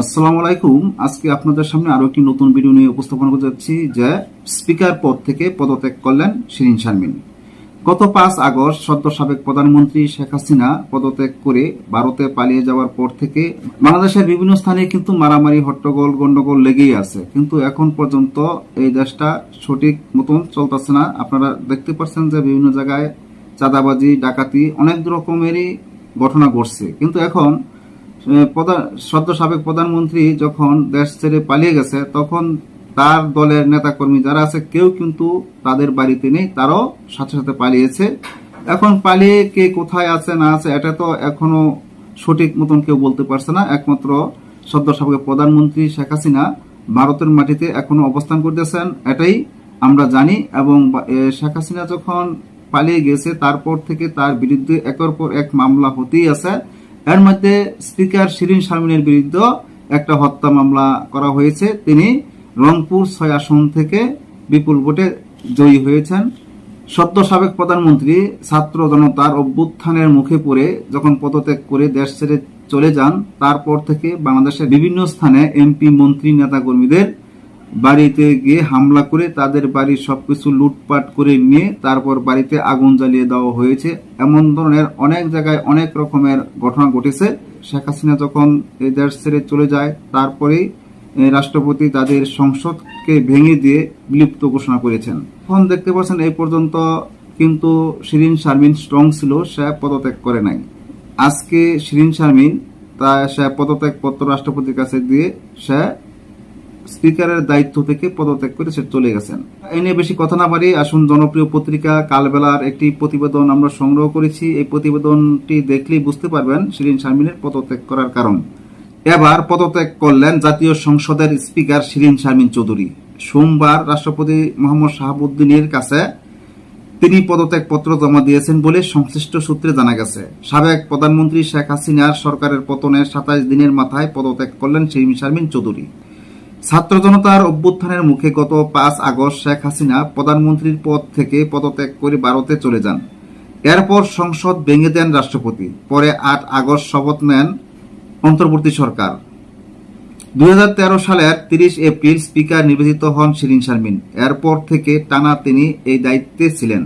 আসসালামু আলাইকুম। আজকে আপনাদের সামনে আরও একটি নতুন ভিডিও নিয়ে উপস্থাপন করতে যাচ্ছি, যে স্পিকার পদ থেকে পদত্যাগ করলেন শিরিন শারমিন। গত পাঁচ আগস্ট সদ্য সাবেক প্রধানমন্ত্রী শেখ হাসিনা পদত্যাগ করে ভারতে পালিয়ে যাওয়ার পর থেকে বাংলাদেশের বিভিন্ন স্থানে কিন্তু মারামারি, হট্টগোল, গন্ডগোল লেগেই আছে। কিন্তু এখন পর্যন্ত এই দেশটা সঠিক মতন চলতেছে না। আপনারা দেখতে পাচ্ছেন যে বিভিন্ন জায়গায় চাঁদাবাজি, ডাকাতি অনেক রকমেরই ঘটনা ঘটছে। কিন্তু এখন সদ্য সাবেক প্রধানমন্ত্রী যখন দেশ ছেড়ে পালিয়ে গেছে, তখন তার দলের নেতাকর্মী যারা আছে, কেউ কিন্তু তাদের বাড়িতে নেই, তারাও সাথে সাথে পালিয়েছে। এখন পালিয়ে কে কোথায় আছে, না আছে, এটা তো এখনও সঠিক মতন কেউ বলতে পারছে না। একমাত্র সদ্য সাবেক প্রধানমন্ত্রী শেখ হাসিনা ভারতের মাটিতে এখনও অবস্থান করতেছেন, এটাই আমরা জানি। এবং শেখ হাসিনা যখন পালিয়ে গেছে, তারপর থেকে তার বিরুদ্ধে একের পর এক মামলা হতেই আছে। এর মধ্যে স্পিকার শিরিন শারমিনের বিরুদ্ধে একটা হত্যা মামলা করা হয়েছে। তিনি রংপুর ছয় আসন থেকে বিপুল ভোটে জয়ী হয়েছেন। সদ্য সাবেক প্রধানমন্ত্রী ছাত্র জনতার অভ্যুত্থানের মুখে পড়ে যখন পদত্যাগ করে দেশ ছেড়ে চলে যান, তারপর থেকে বাংলাদেশের বিভিন্ন স্থানে এমপি, মন্ত্রী, নেতাকর্মীদের বাড়িতে গিয়ে হামলা করে তাদের বাড়ির সবকিছু লুটপাট করে নিয়ে তারপর বাড়িতে আগুন জ্বালিয়ে দেওয়া হয়েছে। এমন ধরনের অনেক জায়গায় অনেক রকমের ঘটনা ঘটেছে। শেখ হাসিনা যখন দেশ ছেড়ে চলে যায়, তারপরেই রাষ্ট্রপতি তাদের সংসদকে ভেঙে দিয়ে বিলুপ্ত ঘোষণা করেছেন। এখন দেখতে পাচ্ছেন এই পর্যন্ত কিন্তু শিরিন শারমিন স্ট্রং ছিল, সে পদত্যাগ করে নাই। আজকে শিরিন শারমিন তা, সে পদত্যাগ পত্র রাষ্ট্রপতির কাছে দিয়ে সে স্পিকারের দায়িত্ব থেকে পদত্যাগ করে সে চলে গেছেন। এই নিয়ে বেশি কথা না পারি আসুন জনপ্রিয় পত্রিকা কালবেলার একটি প্রতিবেদন আমরা সংগ্রহ করেছি। এই প্রতিবেদনটি দেখলেই বুঝতে পারবেন শিরিন শারমিনের পদত্যাগ করার কারণ। এবার পদত্যাগ করলেন জাতীয় সংসদের স্পিকার শিরিন শারমিন চৌধুরী। সোমবার রাষ্ট্রপতি মোহাম্মদ শাহাবুদ্দিনের কাছে তিনি পদত্যাগ পত্র জমা দিয়েছেন বলে সংশ্লিষ্ট সূত্রে জানা গেছে। সাবেক প্রধানমন্ত্রী শেখ হাসিনার সরকারের পতনের সাতাশ দিনের মাথায় পদত্যাগ করলেন শিরিন শারমিন চৌধুরী। ছাত্র জনতার অভ্যুত্থানের মুখে গত পাঁচ আগস্ট শেখ হাসিনা প্রধানমন্ত্রীর পদ থেকে পদত্যাগ করে ভারতে চলে যান। এরপর সংসদ ভেঙে দেন রাষ্ট্রপতি। পরে আট আগস্ট শপথ নেন অন্তর্বর্তী সরকার। দুই হাজার সালের তিরিশ এপ্রিল স্পিকার নির্বাচিত হন শিরিন শারমিন। এরপর থেকে টানা তিনি এই দায়িত্বে ছিলেন।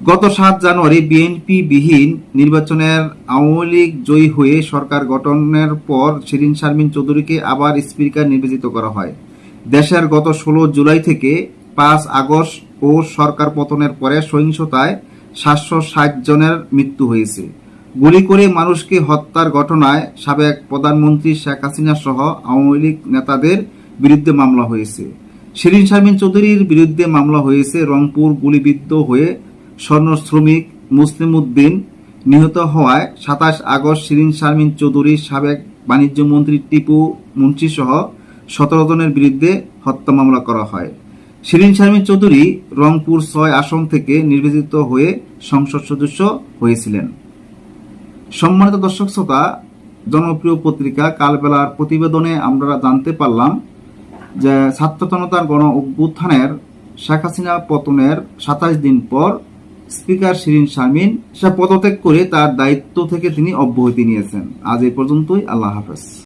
গত সাত জানুয়ারি বিএনপি বিহীন নির্বাচনের আওয়ামী লীগ জয়ী হয়ে সরকার গঠনের পর শিরিন শারমিন চৌধুরীকে আবার স্পিকার নির্বাচিত করা হয়। দেশের গত ষোলো জুলাই থেকে পাঁচ আগস্ট ও সরকার পতনের পরে সহিংসতায় সাতশো ষাট জনের মৃত্যু হয়েছে। গুলি করে মানুষকে হত্যার ঘটনায় সাবেক প্রধানমন্ত্রী শেখ হাসিনা সহ আওয়ামী লীগ নেতাদের বিরুদ্ধে মামলা হয়েছে। শিরিন শারমিন চৌধুরীর বিরুদ্ধে মামলা হয়েছে রংপুর গুলিবিদ্ধ হয়ে স্বর্ণ শ্রমিক মুসলিম উদ্দিন নিহত হওয়ায় সাতাশ আগস্ট শিরিন শারমিন চৌধুরীর সাবেক বাণিজ্য মন্ত্রী টিপু মুন্সি সহ সতেরো জনের বিরুদ্ধে হত্যা মামলা করা হয়। শিরিন শারমিন চৌধুরী রংপুর ছয় আসন থেকে নির্বাচিত হয়ে সংসদ সদস্য হয়েছিলেন। সম্মানিত দর্শক শ্রোতা, জনপ্রিয় পত্রিকা কালবেলার প্রতিবেদনে আমরা জানতে পারলাম যে ছাত্র জনতার গণ অভ্যুত্থানের শেখ হাসিনা পতনের সাতাশ দিন পর স্পিকার শিরিন শারমিন, সে পদত্যাগ করে তার দায়িত্ব থেকে তিনি অব্যাহতি নিয়েছেন। আজ এই পর্যন্তই, আল্লাহ হাফেজ।